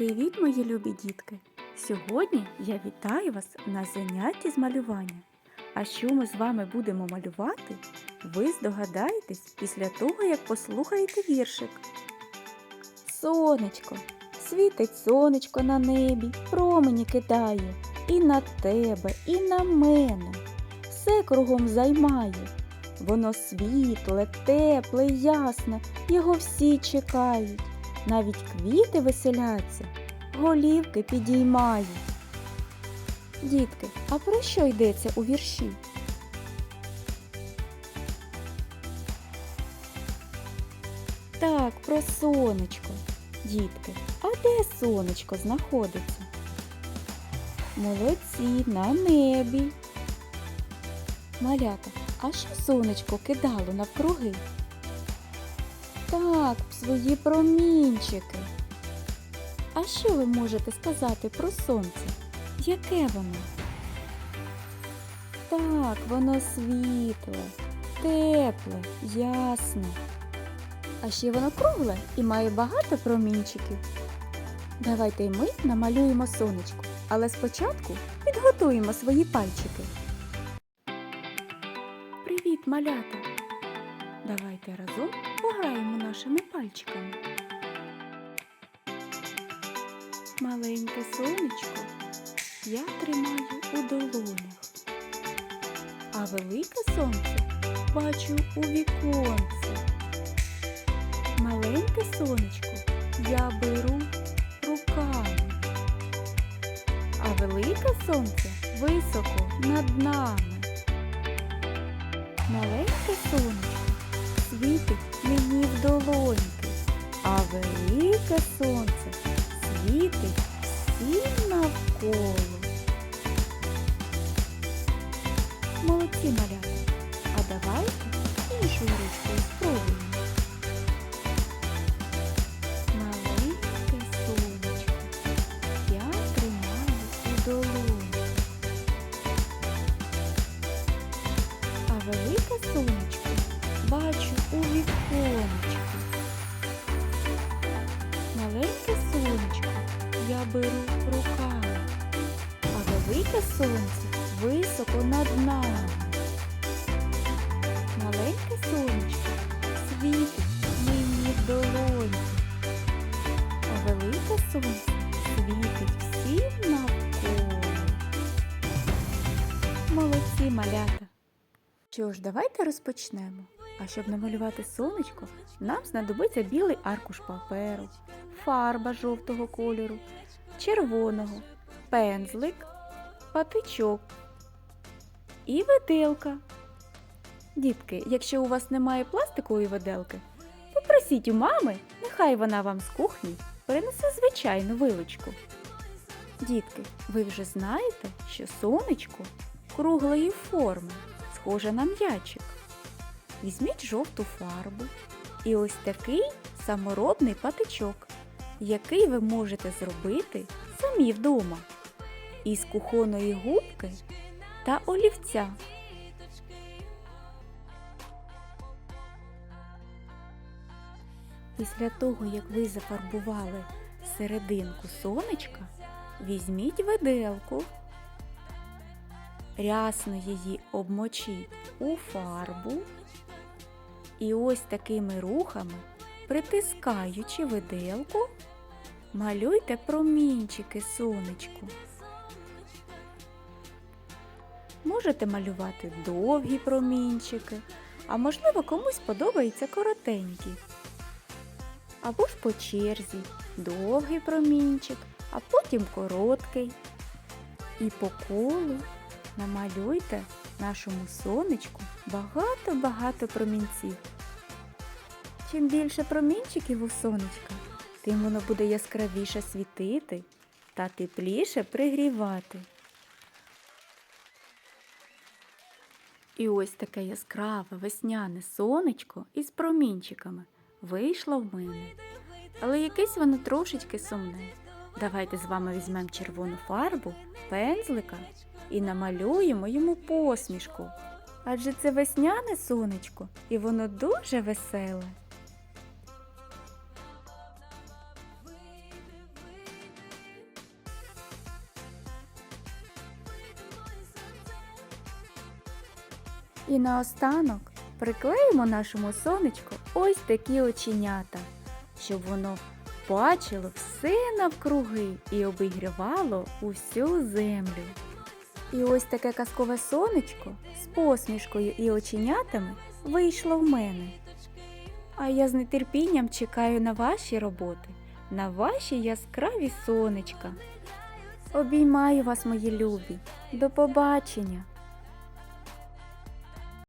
Привіт, мої любі дітки! Сьогодні я вітаю вас на занятті з малювання. А що ми з вами будемо малювати, ви здогадаєтесь після того, як послухаєте віршик. Сонечко, світить сонечко на небі, промені кидає і на тебе, і на мене. Все кругом займає. Воно світле, тепле, ясне, його всі чекають. Навіть квіти веселяться, голівки підіймають. Дітки, а про що йдеться у вірші? Так, про сонечко. Дітки, а де сонечко знаходиться? Молодці на небі. Малята, а що сонечко кидало навкруги? Так, свої промінчики. А що ви можете сказати про сонце? Яке воно? Так, воно світле, тепле, ясне. А ще воно кругле і має багато промінчиків. Давайте й ми намалюємо сонечко, але спочатку підготуємо свої пальчики. Привіт, малята! Давайте разом пограємо нашими пальчиками. Маленьке сонечко я тримаю у долонях, а велике сонце бачу у віконце. Маленьке сонечко я беру руками, а велике сонце високо над нами. Маленьке сонечко світить мені в долоньки, а велике сонце світить всім навколо. Молодці малята, а давайте іншою ручкою спробуємо. Бачу у віконечку. Маленьке сонечко я беру руками, а велике сонце високо над нами. Маленьке сонечко світить мені долоні, а велике сонце світить всім навколо. Молодці малята! Що ж, давайте розпочнемо. А щоб намалювати сонечко, нам знадобиться білий аркуш паперу, фарба жовтого кольору, червоного, пензлик, патичок і виделка. Дітки, якщо у вас немає пластикової виделки, попросіть у мами, нехай вона вам з кухні принесе звичайну вилочку. Дітки, ви вже знаєте, що сонечко круглої форми, схоже на м'ячик. Візьміть жовту фарбу. І ось такий саморобний патичок, який ви можете зробити самі вдома. Із кухонної губки та олівця. Після того, як ви зафарбували серединку сонечка, візьміть виделку, рясно її обмочіть у фарбу і ось такими рухами, притискаючи виделку, малюйте промінчики сонечку. Можете малювати довгі промінчики, а можливо комусь подобається коротенькі. Або ж по черзі довгий промінчик, а потім короткий. І по колу намалюйте нашому сонечку багато-багато промінців. Чим більше промінчиків у сонечка, тим воно буде яскравіше світити та тепліше пригрівати. І ось таке яскраве весняне сонечко із промінчиками вийшло в мене. Але якесь воно трошечки сумне. Давайте з вами візьмемо червону фарбу, пензлика і намалюємо йому посмішку. Адже це весняне сонечко, і воно дуже веселе. І наостанок приклеїмо нашому сонечку ось такі оченята, щоб воно бачило все навкруги і обігрівало усю землю. І ось таке казкове сонечко з посмішкою і оченятами вийшло в мене. А я з нетерпінням чекаю на ваші роботи, на ваші яскраві сонечка. Обіймаю вас, мої любі. До побачення!